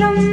என்றாலும்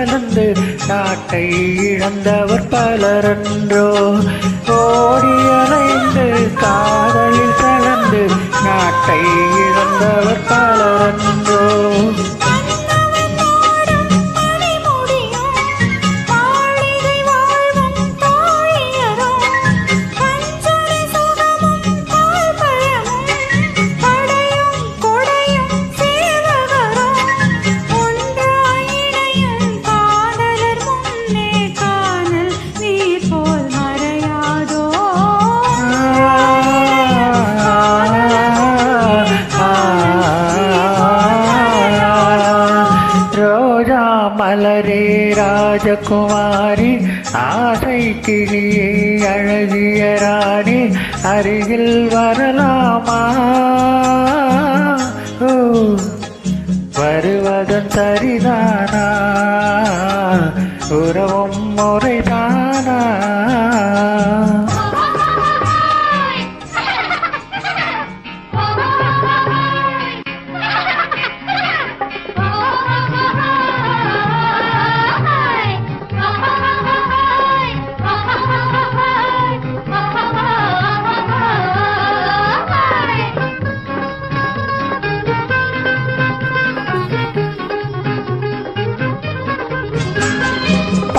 காதலில் கலந்து நாட்டை இழந்தவர் பலரன்றோ? ஓடி அலைந்து காதலில் கலந்து நாட்டை ராஜகுமாரி ஆசை கிளியே அழகிய ராணி அருகில் வரலாமா? வருவதன் சரிதானா? உறவும் முறைதானா?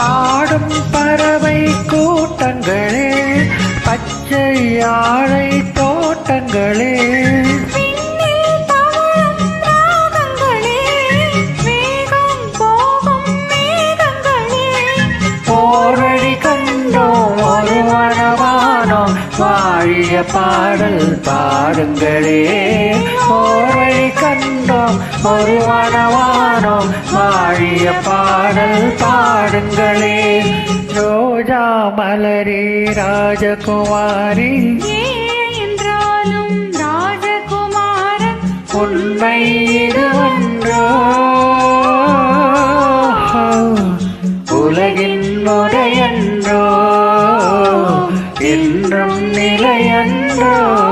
பாடும் பறவை கூட்டங்களே பச்சை யாழை தோட்டங்களே. பாடல் பாடுங்களே. போரடி கண்டோம் ஒரு மனவானோம். வாழிய பாடல் பாடுங்களே. ரோஜா மலரே ராஜகுமாரி. என்றாலும் ராஜகுமாரன் உண்மை இதுவன்றோ உலகின் முறையன்றோ என்றும் நிலையன்றோ